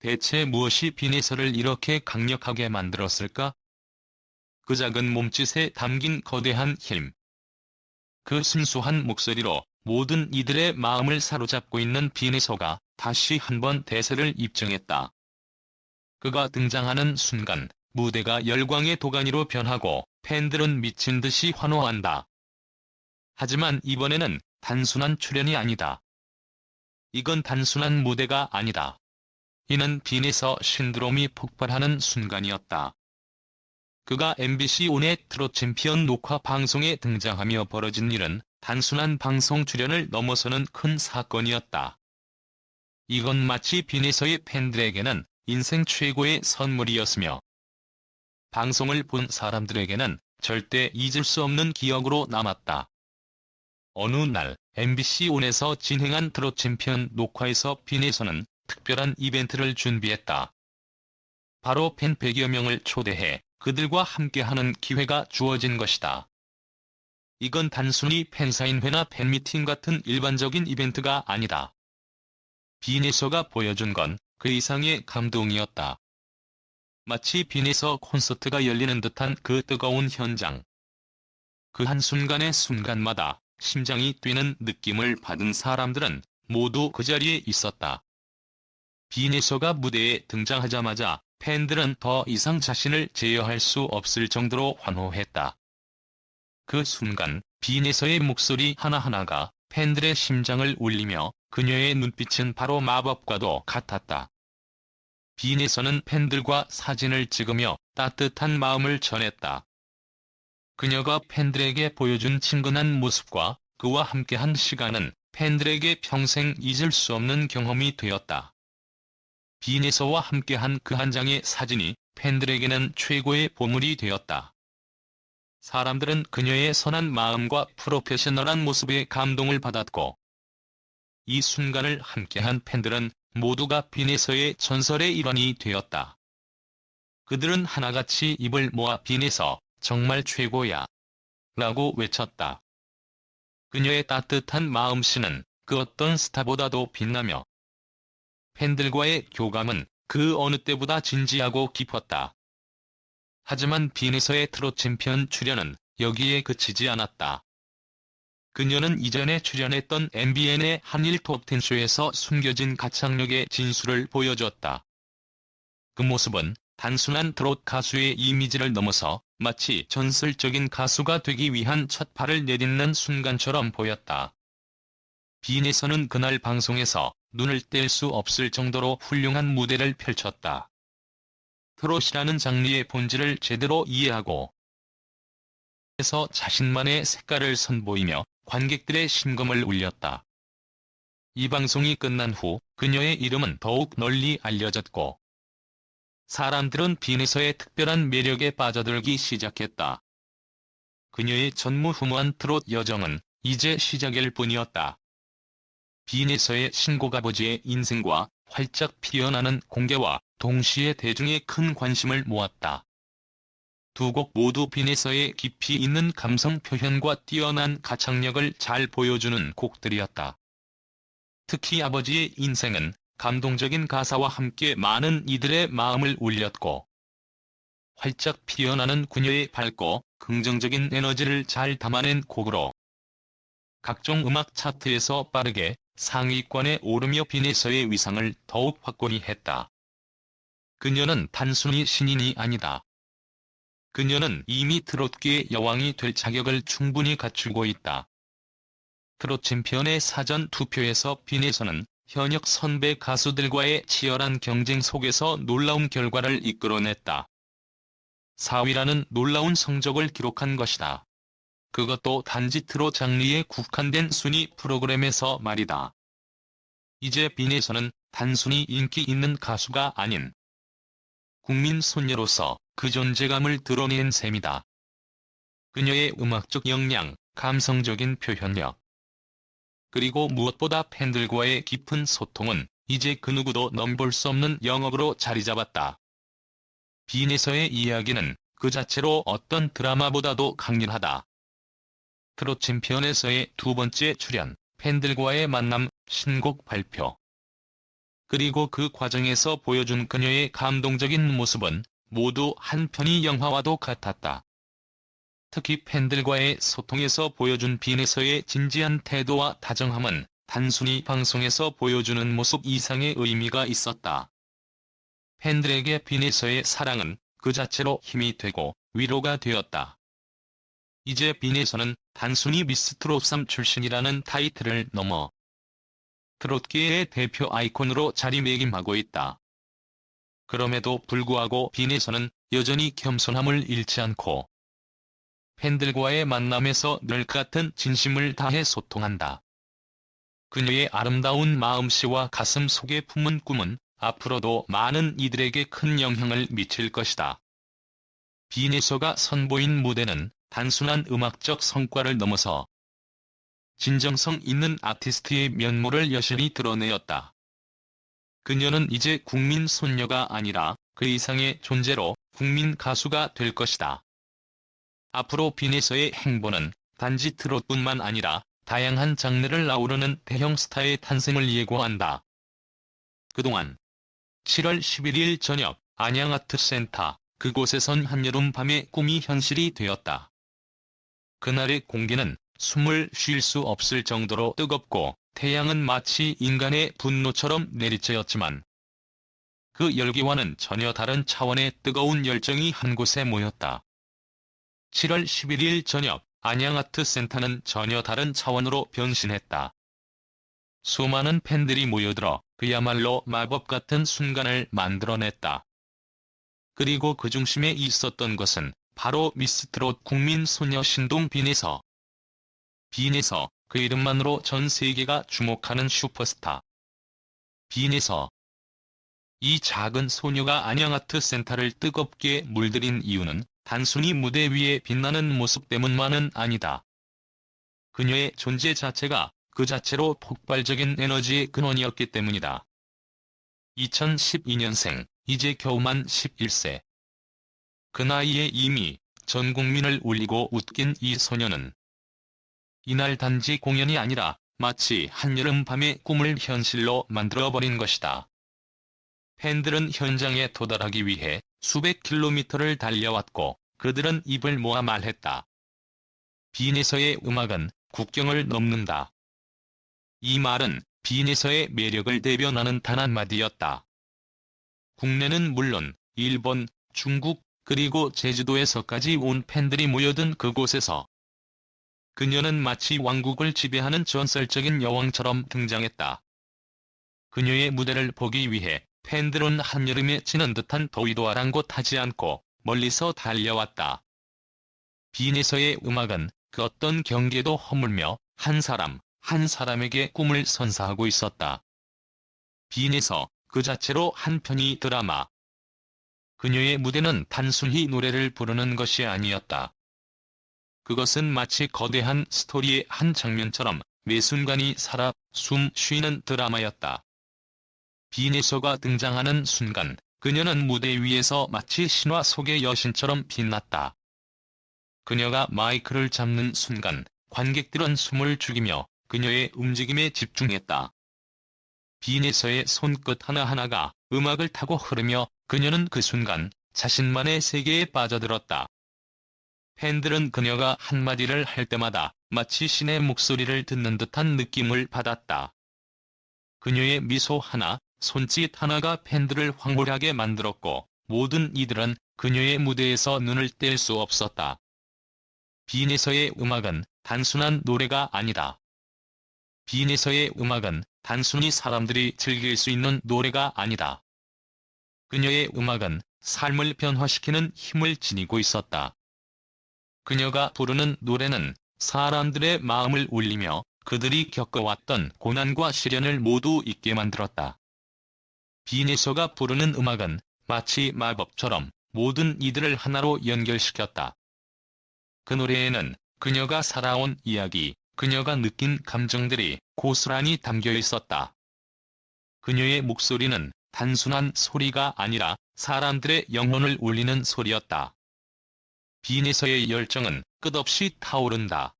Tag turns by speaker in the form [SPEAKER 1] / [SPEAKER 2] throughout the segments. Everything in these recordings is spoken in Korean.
[SPEAKER 1] 대체 무엇이 비네서를 이렇게 강력하게 만들었을까? 그 작은 몸짓에 담긴 거대한 힘. 그 순수한 목소리로 모든 이들의 마음을 사로잡고 있는 비네서가 다시 한번 대세를 입증했다. 그가 등장하는 순간 무대가 열광의 도가니로 변하고 팬들은 미친 듯이 환호한다. 하지만 이번에는 단순한 출연이 아니다. 이건 단순한 무대가 아니다. 이는 빈에서 신드롬이 폭발하는 순간이었다. 그가 MBC 온의 트롯 챔피언 녹화 방송에 등장하며 벌어진 일은 단순한 방송 출연을 넘어서는 큰 사건이었다. 이건 마치 빈에서의 팬들에게는 인생 최고의 선물이었으며 방송을 본 사람들에게는 절대 잊을 수 없는 기억으로 남았다. 어느 날 MBC 온에서 진행한 트롯 챔피언 녹화에서 빈에서는 특별한 이벤트를 준비했다. 바로 팬 100여 명을 초대해 그들과 함께하는 기회가 주어진 것이다. 이건 단순히 팬사인회나 팬미팅 같은 일반적인 이벤트가 아니다. 빈에서가 보여준 건 그 이상의 감동이었다. 마치 빈에서 콘서트가 열리는 듯한 그 뜨거운 현장. 그 한순간의 순간마다 심장이 뛰는 느낌을 받은 사람들은 모두 그 자리에 있었다. 빈에서가 무대에 등장하자마자 팬들은 더 이상 자신을 제어할 수 없을 정도로 환호했다. 그 순간 빈에서의 목소리 하나하나가 팬들의 심장을 울리며 그녀의 눈빛은 바로 마법과도 같았다. 빈에서는 팬들과 사진을 찍으며 따뜻한 마음을 전했다. 그녀가 팬들에게 보여준 친근한 모습과 그와 함께한 시간은 팬들에게 평생 잊을 수 없는 경험이 되었다. 빈에서와 함께한 그 한 장의 사진이 팬들에게는 최고의 보물이 되었다. 사람들은 그녀의 선한 마음과 프로페셔널한 모습에 감동을 받았고 이 순간을 함께한 팬들은 모두가 빈에서의 전설의 일원이 되었다. 그들은 하나같이 입을 모아 빈에서 정말 최고야 라고 외쳤다. 그녀의 따뜻한 마음씨는 그 어떤 스타보다도 빛나며 팬들과의 교감은 그 어느 때보다 진지하고 깊었다. 하지만 빈에서의 트롯 챔피언 출연은 여기에 그치지 않았다. 그녀는 이전에 출연했던 MBN의 한일 톱텐쇼에서 숨겨진 가창력의 진수를 보여줬다. 그 모습은 단순한 트롯 가수의 이미지를 넘어서 마치 전설적인 가수가 되기 위한 첫 발을 내딛는 순간처럼 보였다. 빈에서는 그날 방송에서 눈을 뗄 수 없을 정도로 훌륭한 무대를 펼쳤다. 트롯이라는 장르의 본질을 제대로 이해하고 에서 자신만의 색깔을 선보이며 관객들의 심금을 울렸다. 이 방송이 끝난 후 그녀의 이름은 더욱 널리 알려졌고 사람들은 빈에서의 특별한 매력에 빠져들기 시작했다. 그녀의 전무후무한 트롯 여정은 이제 시작일 뿐이었다. 빈에서의 신곡 아버지의 인생과 활짝 피어나는 공개와 동시에 대중의 큰 관심을 모았다. 두 곡 모두 빈에서의 깊이 있는 감성 표현과 뛰어난 가창력을 잘 보여주는 곡들이었다. 특히 아버지의 인생은 감동적인 가사와 함께 많은 이들의 마음을 울렸고 활짝 피어나는 그녀의 밝고 긍정적인 에너지를 잘 담아낸 곡으로 각종 음악 차트에서 빠르게 상위권에 오르며 빈에서의 위상을 더욱 확고히 했다. 그녀는 단순히 신인이 아니다. 그녀는 이미 트롯계의 여왕이 될 자격을 충분히 갖추고 있다. 트롯 챔피언의 사전 투표에서 빈에서는 현역 선배 가수들과의 치열한 경쟁 속에서 놀라운 결과를 이끌어냈다. 4위라는 놀라운 성적을 기록한 것이다. 그것도 단지 트롯 장르에 국한된 순위 프로그램에서 말이다. 이제 빈에서는 단순히 인기 있는 가수가 아닌 국민 손녀로서 그 존재감을 드러낸 셈이다. 그녀의 음악적 역량, 감성적인 표현력, 그리고 무엇보다 팬들과의 깊은 소통은 이제 그 누구도 넘볼 수 없는 영역으로 자리 잡았다. 빈에서의 이야기는 그 자체로 어떤 드라마보다도 강렬하다. 트롯 챔피언에서의 두 번째 출연, 팬들과의 만남, 신곡 발표. 그리고 그 과정에서 보여준 그녀의 감동적인 모습은 모두 한 편의 영화와도 같았다. 특히 팬들과의 소통에서 보여준 빈에서의 진지한 태도와 다정함은 단순히 방송에서 보여주는 모습 이상의 의미가 있었다. 팬들에게 빈에서의 사랑은 그 자체로 힘이 되고 위로가 되었다. 이제 빈에서는 단순히 미스 트롯 3 출신이라는 타이틀을 넘어 트롯계의 대표 아이콘으로 자리매김하고 있다. 그럼에도 불구하고 빈에서는 여전히 겸손함을 잃지 않고 팬들과의 만남에서 늘 같은 진심을 다해 소통한다. 그녀의 아름다운 마음씨와 가슴 속에 품은 꿈은 앞으로도 많은 이들에게 큰 영향을 미칠 것이다. 빈에서가 선보인 무대는 단순한 음악적 성과를 넘어서 진정성 있는 아티스트의 면모를 여실히 드러내었다. 그녀는 이제 국민 손녀가 아니라 그 이상의 존재로 국민 가수가 될 것이다. 앞으로 빈에서의 행보는 단지 트롯뿐만 아니라 다양한 장르를 아우르는 대형 스타의 탄생을 예고한다. 그동안 7월 11일 저녁 안양아트센터 그곳에선 한여름 밤의 꿈이 현실이 되었다. 그날의 공기는 숨을 쉴 수 없을 정도로 뜨겁고 태양은 마치 인간의 분노처럼 내리쬐었지만 그 열기와는 전혀 다른 차원의 뜨거운 열정이 한 곳에 모였다. 7월 11일 저녁 안양아트 센터는 전혀 다른 차원으로 변신했다. 수많은 팬들이 모여들어 그야말로 마법 같은 순간을 만들어냈다. 그리고 그 중심에 있었던 것은 바로 미스트롯 국민 소녀 신동 빈에서. 빈에서 그 이름만으로 전 세계가 주목하는 슈퍼스타. 빈에서. 이 작은 소녀가 안양아트 센터를 뜨겁게 물들인 이유는 단순히 무대 위에 빛나는 모습 때문만은 아니다. 그녀의 존재 자체가 그 자체로 폭발적인 에너지의 근원이었기 때문이다. 2012년생, 이제 겨우만 11세. 그 나이에 이미 전 국민을 울리고 웃긴 이 소녀는 이날 단지 공연이 아니라 마치 한여름 밤의 꿈을 현실로 만들어버린 것이다. 팬들은 현장에 도달하기 위해 수백 킬로미터를 달려왔고 그들은 입을 모아 말했다. 빈에서의 음악은 국경을 넘는다. 이 말은 빈에서의 매력을 대변하는 단 한마디였다. 국내는 물론 일본, 중국, 그리고 제주도에서까지 온 팬들이 모여든 그곳에서 그녀는 마치 왕국을 지배하는 전설적인 여왕처럼 등장했다. 그녀의 무대를 보기 위해 팬들은 한여름에 지는 듯한 더위도 아랑곳하지 않고 멀리서 달려왔다. 빈에서의 음악은 그 어떤 경계도 허물며 한 사람, 한 사람에게 꿈을 선사하고 있었다. 빈에서 그 자체로 한 편의 드라마. 그녀의 무대는 단순히 노래를 부르는 것이 아니었다. 그것은 마치 거대한 스토리의 한 장면처럼 매 순간이 살아 숨 쉬는 드라마였다. 빈에서가 등장하는 순간 그녀는 무대 위에서 마치 신화 속의 여신처럼 빛났다. 그녀가 마이크를 잡는 순간 관객들은 숨을 죽이며 그녀의 움직임에 집중했다. 빈에서의 손끝 하나하나가 음악을 타고 흐르며 그녀는 그 순간 자신만의 세계에 빠져들었다. 팬들은 그녀가 한마디를 할 때마다 마치 신의 목소리를 듣는 듯한 느낌을 받았다. 그녀의 미소 하나, 손짓 하나가 팬들을 황홀하게 만들었고 모든 이들은 그녀의 무대에서 눈을 뗄 수 없었다. 빈에서의 음악은 단순한 노래가 아니다. 빈에서의 음악은 단순히 사람들이 즐길 수 있는 노래가 아니다. 그녀의 음악은 삶을 변화시키는 힘을 지니고 있었다. 그녀가 부르는 노래는 사람들의 마음을 울리며 그들이 겪어왔던 고난과 시련을 모두 잊게 만들었다. 빈에서가 부르는 음악은 마치 마법처럼 모든 이들을 하나로 연결시켰다. 그 노래에는 그녀가 살아온 이야기, 그녀가 느낀 감정들이 고스란히 담겨 있었다. 그녀의 목소리는 단순한 소리가 아니라 사람들의 영혼을 울리는 소리였다. 빈에서의 열정은 끝없이 타오른다.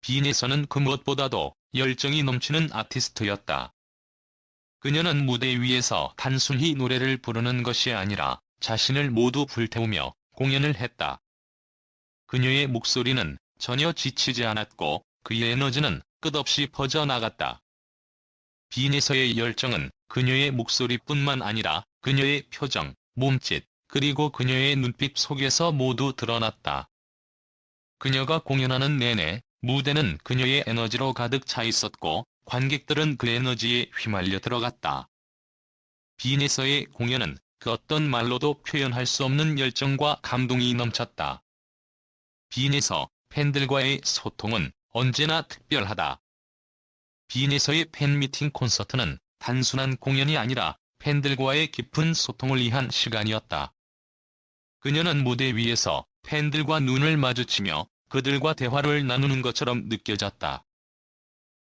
[SPEAKER 1] 빈에서는 그 무엇보다도 열정이 넘치는 아티스트였다. 그녀는 무대 위에서 단순히 노래를 부르는 것이 아니라 자신을 모두 불태우며 공연을 했다. 그녀의 목소리는 전혀 지치지 않았고 그의 에너지는 끝없이 퍼져나갔다. 빈에서의 열정은 그녀의 목소리뿐만 아니라 그녀의 표정, 몸짓, 그리고 그녀의 눈빛 속에서 모두 드러났다. 그녀가 공연하는 내내 무대는 그녀의 에너지로 가득 차 있었고 관객들은 그 에너지에 휘말려 들어갔다. 빈에서의 공연은 그 어떤 말로도 표현할 수 없는 열정과 감동이 넘쳤다. 빈에서 팬들과의 소통은 언제나 특별하다. 빈에서의 팬미팅 콘서트는 단순한 공연이 아니라 팬들과의 깊은 소통을 위한 시간이었다. 그녀는 무대 위에서 팬들과 눈을 마주치며 그들과 대화를 나누는 것처럼 느껴졌다.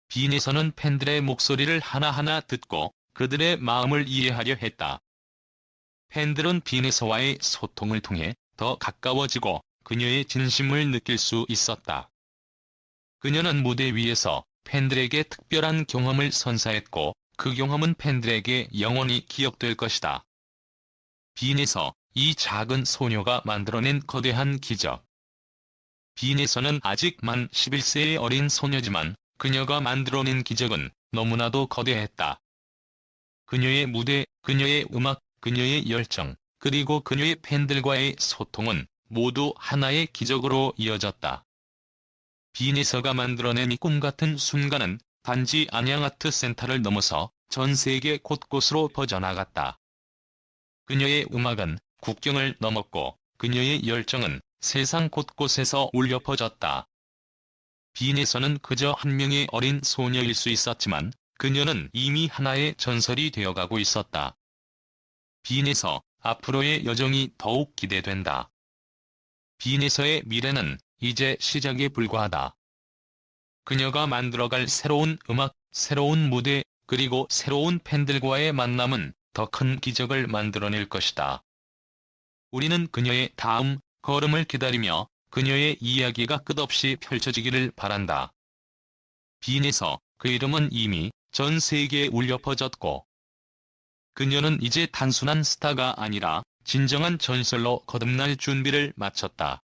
[SPEAKER 1] 빈에서는 팬들의 목소리를 하나하나 듣고 그들의 마음을 이해하려 했다. 팬들은 빈에서와의 소통을 통해 더 가까워지고 그녀의 진심을 느낄 수 있었다. 그녀는 무대 위에서 팬들에게 특별한 경험을 선사했고 그 경험은 팬들에게 영원히 기억될 것이다. 빈에서 이 작은 소녀가 만들어낸 거대한 기적. 빈에서는 아직 만 11세의 어린 소녀지만 그녀가 만들어낸 기적은 너무나도 거대했다. 그녀의 무대, 그녀의 음악, 그녀의 열정, 그리고 그녀의 팬들과의 소통은 모두 하나의 기적으로 이어졌다. 빈에서가 만들어낸 이 꿈같은 순간은 단지 안양아트 센터를 넘어서 전 세계 곳곳으로 퍼져나갔다. 그녀의 음악은 국경을 넘었고 그녀의 열정은 세상 곳곳에서 울려 퍼졌다. 빈에서는 그저 한 명의 어린 소녀일 수 있었지만 그녀는 이미 하나의 전설이 되어가고 있었다. 빈에서 앞으로의 여정이 더욱 기대된다. 빈에서의 미래는 이제 시작에 불과하다. 그녀가 만들어갈 새로운 음악, 새로운 무대, 그리고 새로운 팬들과의 만남은 더 큰 기적을 만들어낼 것이다. 우리는 그녀의 다음 걸음을 기다리며 그녀의 이야기가 끝없이 펼쳐지기를 바란다. 빈에서 그 이름은 이미 전 세계에 울려 퍼졌고 그녀는 이제 단순한 스타가 아니라 진정한 전설로 거듭날 준비를 마쳤다.